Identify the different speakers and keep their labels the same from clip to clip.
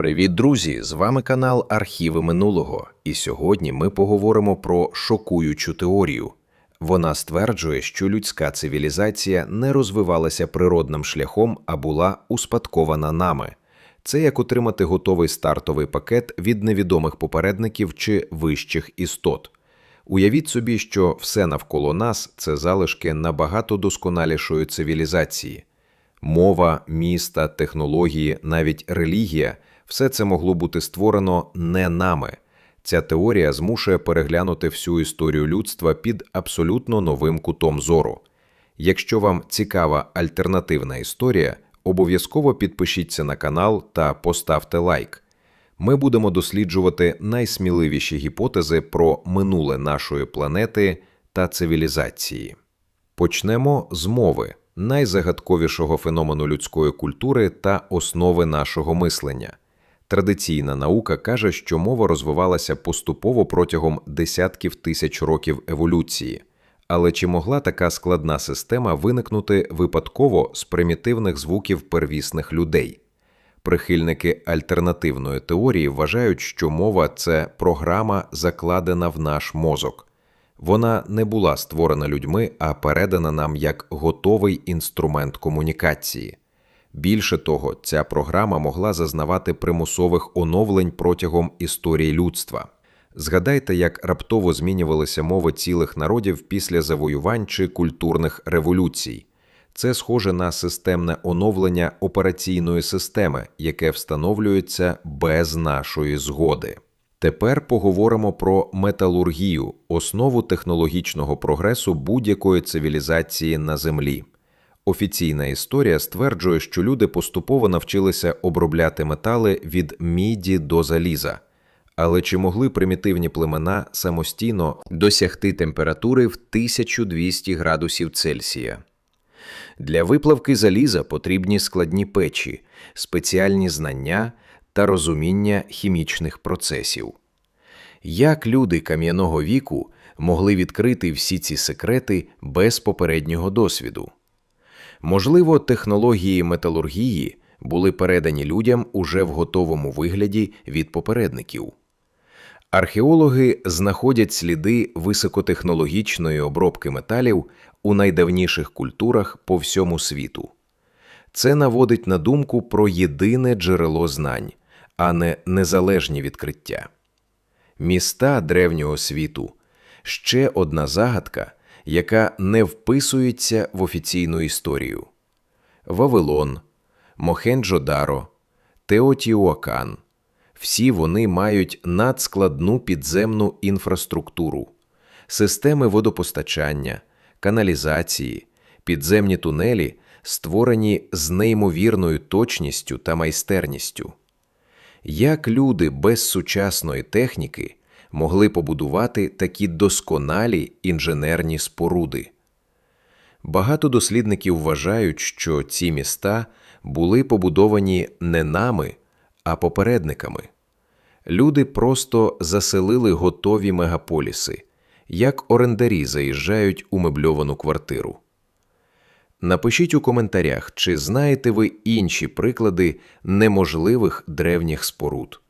Speaker 1: Привіт, друзі! З вами канал Архіви минулого. І сьогодні ми поговоримо про шокуючу теорію. Вона стверджує, що людська цивілізація не розвивалася природним шляхом, а була успадкована нами. Це як отримати готовий стартовий пакет від невідомих попередників чи вищих істот. Уявіть собі, що все навколо нас це залишки набагато досконалішої цивілізації. Мова, міста, технології, навіть релігія все це могло бути створено не нами. Ця теорія змушує переглянути всю історію людства під абсолютно новим кутом зору. Якщо вам цікава альтернативна історія, обов'язково підпишіться на канал та поставте лайк. Ми будемо досліджувати найсміливіші гіпотези про минуле нашої планети та цивілізації. Почнемо з мови, найзагадковішого феномену людської культури та основи нашого мислення. Традиційна наука каже, що мова розвивалася поступово протягом десятків тисяч років еволюції. Але чи могла така складна система виникнути випадково з примітивних звуків первісних людей? Прихильники альтернативної теорії вважають, що мова це програма, закладена в наш мозок. Вона не була створена людьми, а передана нам як готовий інструмент комунікації. Більше того, ця програма могла зазнавати примусових оновлень протягом історії людства. Згадайте, як раптово змінювалися мови цілих народів після завоювань чи культурних революцій. Це схоже на системне оновлення операційної системи, яке встановлюється без нашої згоди. Тепер поговоримо про металургію, основу технологічного прогресу будь-якої цивілізації на Землі. Офіційна історія стверджує, що люди поступово навчилися обробляти метали від міді до заліза. Але чи могли примітивні племена самостійно досягти температури в 1200 градусів Цельсія? Для виплавки заліза потрібні складні печі, спеціальні знання та розуміння хімічних процесів. Як люди кам'яного віку могли відкрити всі ці секрети без попереднього досвіду? Можливо, технології металургії були передані людям уже в готовому вигляді від попередників. Археологи знаходять сліди високотехнологічної обробки металів у найдавніших культурах по всьому світу. Це наводить на думку про єдине джерело знань, а не незалежні відкриття. Міста древнього світу ще одна загадка, яка не вписується в офіційну історію. Вавилон, Мохенджо-Даро, Теотіуакан всі вони мають надскладну підземну інфраструктуру, системи водопостачання, каналізації, підземні тунелі, створені з неймовірною точністю та майстерністю. Як люди без сучасної техніки могли побудувати такі досконалі інженерні споруди? Багато дослідників вважають, що ці міста були побудовані не нами, а попередниками. Люди просто заселили готові мегаполіси, як орендарі заїжджають у мебльовану квартиру. Напишіть у коментарях, чи знаєте ви інші приклади неможливих древніх споруд.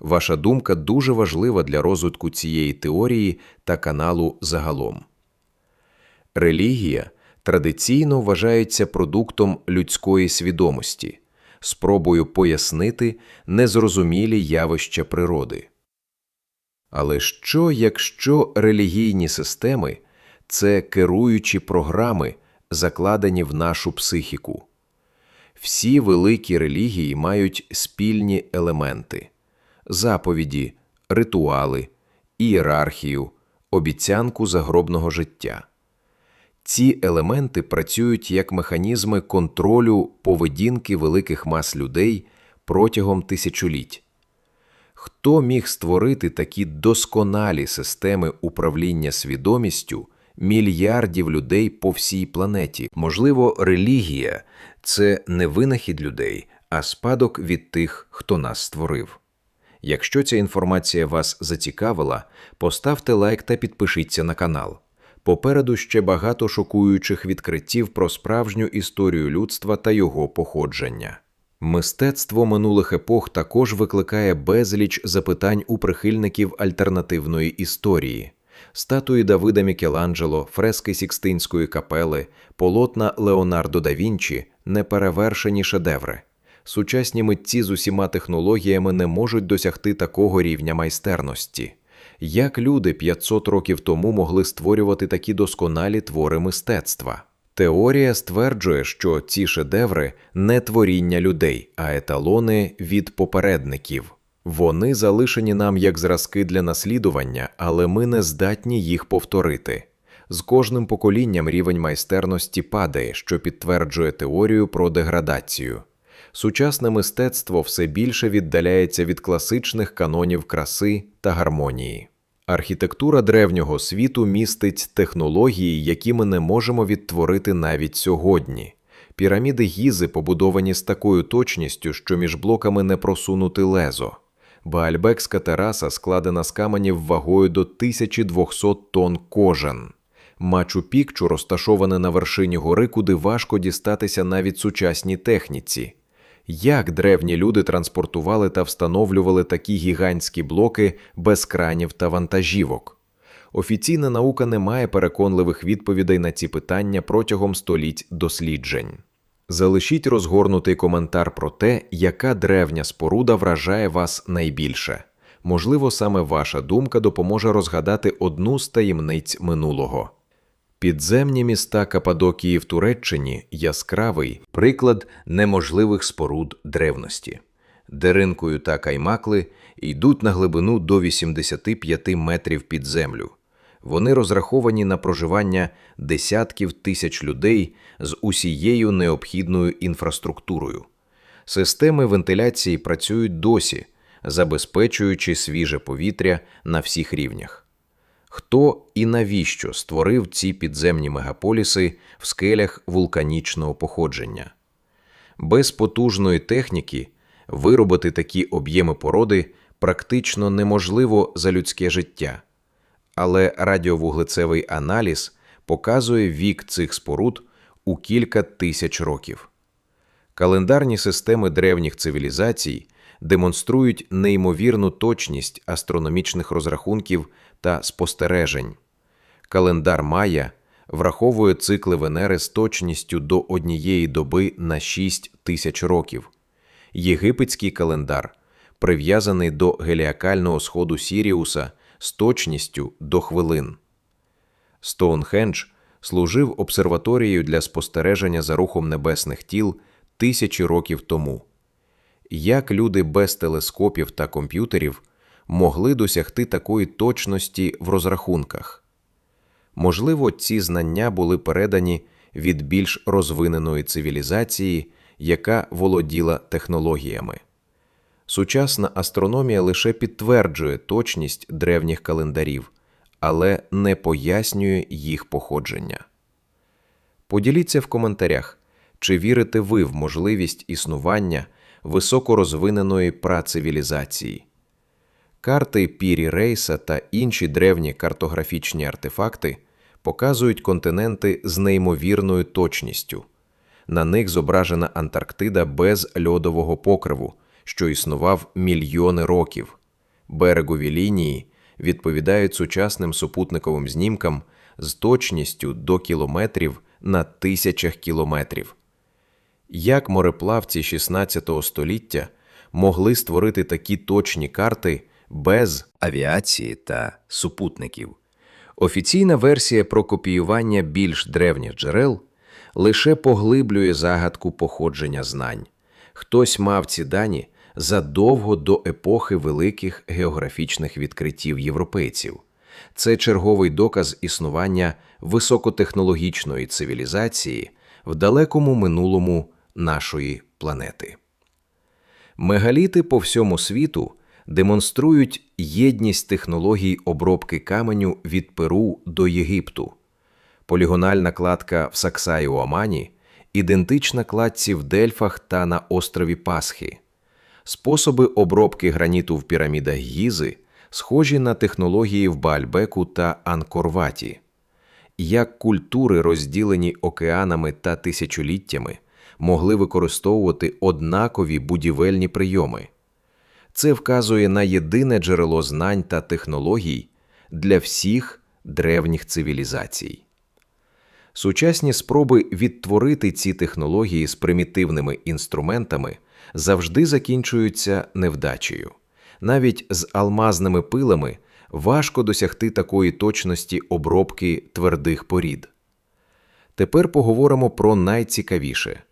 Speaker 1: Ваша думка дуже важлива для розвитку цієї теорії та каналу загалом. Релігія традиційно вважається продуктом людської свідомості, спробою пояснити незрозумілі явища природи. Але що, якщо релігійні системи це керуючі програми, закладені в нашу психіку? Всі великі релігії мають спільні елементи заповіді, ритуали, ієрархію, обіцянку загробного життя. Ці елементи працюють як механізми контролю поведінки великих мас людей протягом тисячоліть. Хто міг створити такі досконалі системи управління свідомістю мільярдів людей по всій планеті? Можливо, релігія це не винахід людей, а спадок від тих, хто нас створив. Якщо ця інформація вас зацікавила, поставте лайк та підпишіться на канал. Попереду ще багато шокуючих відкриттів про справжню історію людства та його походження. Мистецтво минулих епох також викликає безліч запитань у прихильників альтернативної історії. Статуї Давида Мікеланджело, фрески Сікстинської капели, полотна Леонардо да Вінчі неперевершені шедеври. Сучасні митці з усіма технологіями не можуть досягти такого рівня майстерності. Як люди 500 років тому могли створювати такі досконалі твори мистецтва? Теорія стверджує, що ці шедеври не творіння людей, а еталони від попередників. Вони залишені нам як зразки для наслідування, але ми не здатні їх повторити. З кожним поколінням рівень майстерності падає, що підтверджує теорію про деградацію. Сучасне мистецтво все більше віддаляється від класичних канонів краси та гармонії. Архітектура древнього світу містить технології, які ми не можемо відтворити навіть сьогодні. Піраміди гізи побудовані з такою точністю, що між блоками не просунути лезо. Баальбекська тераса складена з каменів вагою до 1200 тонн кожен. Мачу Пікчу розташоване на вершині гори, куди важко дістатися навіть сучасній техніці. Як древні люди транспортували та встановлювали такі гігантські блоки без кранів та вантажівок? Офіційна наука не має переконливих відповідей на ці питання протягом століть досліджень. Залишіть розгорнутий коментар про те, яка древня споруда вражає вас найбільше. Можливо, саме ваша думка допоможе розгадати одну з таємниць минулого. Підземні міста Кападокії в Туреччині яскравий приклад неможливих споруд древності. Деринкою та каймакли йдуть на глибину до 85 метрів під землю. Вони розраховані на проживання десятків тисяч людей з усією необхідною інфраструктурою. Системи вентиляції працюють досі, забезпечуючи свіже повітря на всіх рівнях. Хто і навіщо створив ці підземні мегаполіси в скелях вулканічного походження? Без потужної техніки виробити такі об'єми породи практично неможливо за людське життя, але радіовуглецевий аналіз показує вік цих споруд у кілька тисяч років. Календарні системи древніх цивілізацій демонструють неймовірну точність астрономічних розрахунків та спостережень. Календар Майя враховує цикли Венери з точністю до однієї доби на 6 тисяч років. Єгипетський календар прив'язаний до геліакального сходу Сіріуса з точністю до хвилин. Стоунхендж служив обсерваторією для спостереження за рухом небесних тіл тисячі років тому. Як люди без телескопів та комп'ютерів могли досягти такої точності в розрахунках. Можливо, ці знання були передані від більш розвиненої цивілізації, яка володіла технологіями. Сучасна астрономія лише підтверджує точність древніх календарів, але не пояснює їх походження. Поділіться в коментарях, чи вірите ви в можливість існування високорозвиненої працивілізації. Карти Пірі Рейса та інші древні картографічні артефакти показують континенти з неймовірною точністю. На них зображена Антарктида без льодового покриву, що існував мільйони років. Берегові лінії відповідають сучасним супутниковим знімкам з точністю до кілометрів на тисячах кілометрів. Як мореплавці 16 століття могли створити такі точні карти без авіації та супутників? Офіційна версія про копіювання більш древніх джерел лише поглиблює загадку походження знань. Хтось мав ці дані задовго до епохи великих географічних відкриттів європейців. Це черговий доказ існування високотехнологічної цивілізації в далекому минулому нашої планети. Мегаліти по всьому світу демонструють єдність технологій обробки каменю від Перу до Єгипту. Полігональна кладка в Саксаї Омані ідентична кладці в Дельфах та на острові Пасхи. Способи обробки граніту в пірамідах Гізи схожі на технології в Баальбеку та Анкорваті. Як культури, розділені океанами та тисячоліттями, могли використовувати однакові будівельні прийоми. Це вказує на єдине джерело знань та технологій для всіх древніх цивілізацій. Сучасні спроби відтворити ці технології з примітивними інструментами завжди закінчуються невдачею. Навіть з алмазними пилами важко досягти такої точності обробки твердих порід. Тепер поговоримо про найцікавіше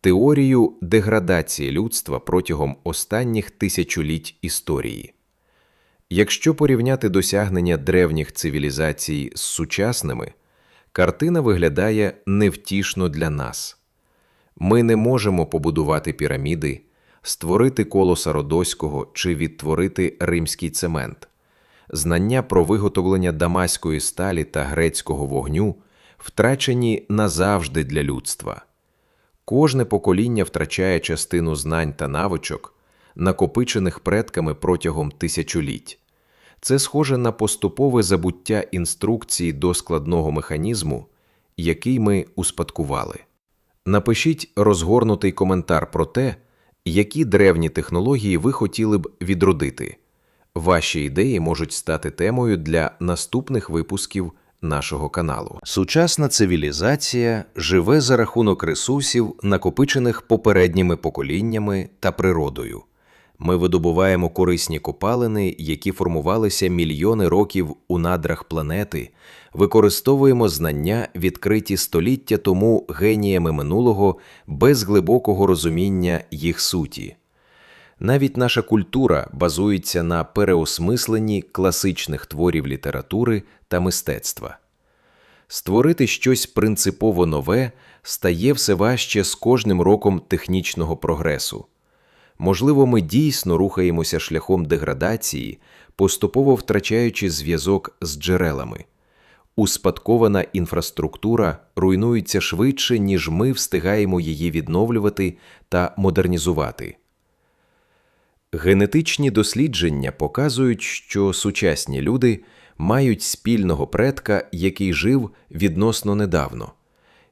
Speaker 1: теорію деградації людства протягом останніх тисячоліть історії. Якщо порівняти досягнення древніх цивілізацій з сучасними, картина виглядає невтішно для нас. Ми не можемо побудувати піраміди, створити колоса Родоського чи відтворити римський цемент. Знання про виготовлення дамаської сталі та грецького вогню втрачені назавжди для людства. Кожне покоління втрачає частину знань та навичок, накопичених предками протягом тисячоліть. Це схоже на поступове забуття інструкції до складного механізму, який ми успадкували. Напишіть розгорнутий коментар про те, які древні технології ви хотіли б відродити. Ваші ідеї можуть стати темою для наступних випусків нашого каналу. Сучасна цивілізація живе за рахунок ресурсів, накопичених попередніми поколіннями та природою. Ми видобуваємо корисні копалини, які формувалися мільйони років у надрах планети, використовуємо знання, відкриті століття тому геніями минулого без глибокого розуміння їх суті. Навіть наша культура базується на переосмисленні класичних творів літератури та мистецтва. Створити щось принципово нове стає все важче з кожним роком технічного прогресу. Можливо, ми дійсно рухаємося шляхом деградації, поступово втрачаючи зв'язок з джерелами. Успадкована інфраструктура руйнується швидше, ніж ми встигаємо її відновлювати та модернізувати. Генетичні дослідження показують, що сучасні люди мають спільного предка, який жив відносно недавно.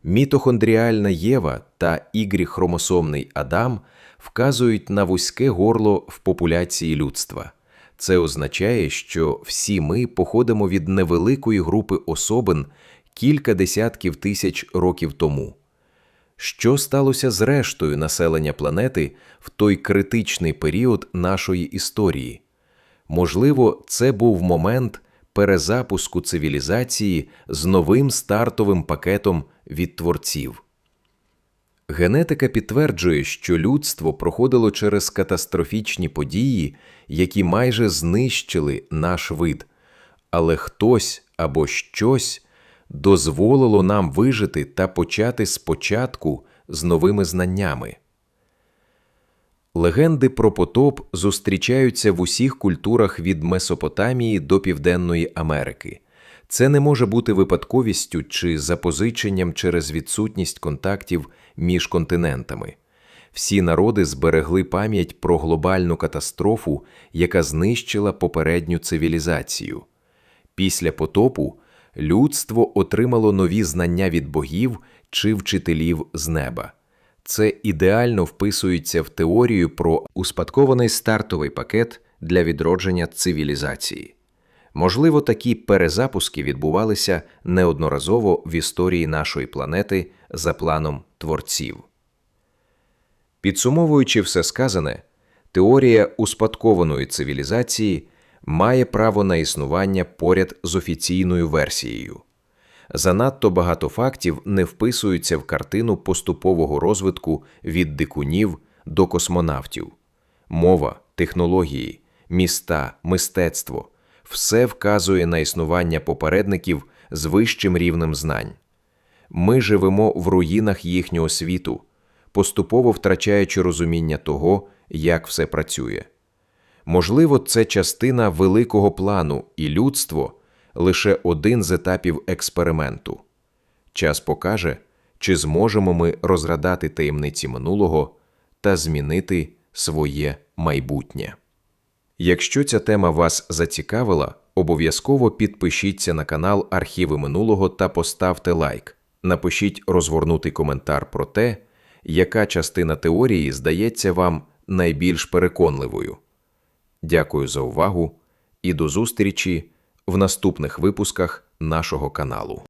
Speaker 1: Мітохондріальна Єва та ігрі-хромосомний Адам вказують на вузьке горло в популяції людства. Це означає, що всі ми походимо від невеликої групи особин кілька десятків тисяч років тому. Що сталося з рештою населення планети в той критичний період нашої історії? Можливо, це був момент перезапуску цивілізації з новим стартовим пакетом від творців. Генетика підтверджує, що людство проходило через катастрофічні події, які майже знищили наш вид, але хтось або щось дозволило нам вижити та почати спочатку з новими знаннями. Легенди про потоп зустрічаються в усіх культурах від Месопотамії до Південної Америки. Це не може бути випадковістю чи запозиченням через відсутність контактів між континентами. Всі народи зберегли пам'ять про глобальну катастрофу, яка знищила попередню цивілізацію. Після потопу людство отримало нові знання від богів чи вчителів з неба. Це ідеально вписується в теорію про успадкований стартовий пакет для відродження цивілізації. Можливо, такі перезапуски відбувалися неодноразово в історії нашої планети за планом творців. Підсумовуючи все сказане, теорія успадкованої цивілізації має право на існування поряд з офіційною версією. Занадто багато фактів не вписуються в картину поступового розвитку від дикунів до космонавтів. Мова, технології, міста, мистецтво все вказує на існування попередників з вищим рівнем знань. Ми живемо в руїнах їхнього світу, поступово втрачаючи розуміння того, як все працює. Можливо, це частина великого плану, і людство лише один з етапів експерименту. Час покаже, чи зможемо ми розгадати таємниці минулого та змінити своє майбутнє. Якщо ця тема вас зацікавила, обов'язково підпишіться на канал Архіви минулого та поставте лайк. Напишіть розгорнутий коментар про те, яка частина теорії здається вам найбільш переконливою. Дякую за увагу і до зустрічі в наступних випусках нашого каналу.